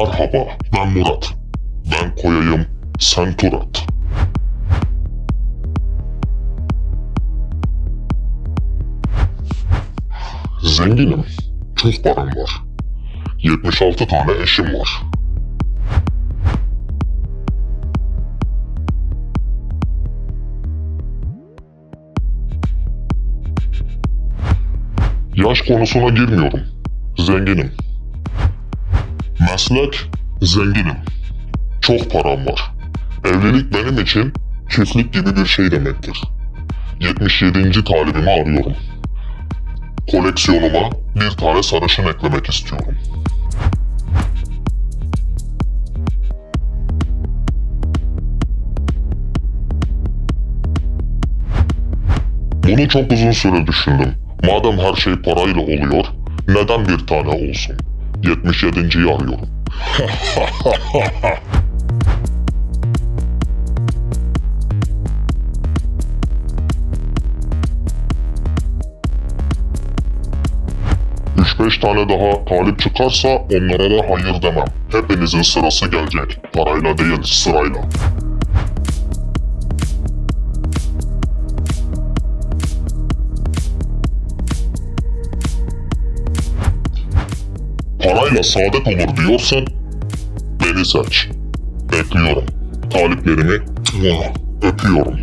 Merhaba, ben Murat. Ben koyayım, sen tur at. Zenginim, çok param var. 76 tane eşim var. Yaş konusuna girmiyorum. Zenginim. Meslek, zenginim. Çok param var. Evlilik benim için çiftlik gibi bir şey demektir. 77. talibimi arıyorum. Koleksiyonuma bir tane sarışın eklemek istiyorum. Bunu çok uzun süre düşündüm. Madem her şey parayla oluyor, neden bir tane olsun? 77.yi arıyorum. Üç beş tane daha talip çıkarsa onlara da hayır demem. Hepinizin sırası gelecek. Parayla değil sırayla. Parayla saadet olur diyorsan beni seç. Bekliyorum. Taliplerimi öpüyorum.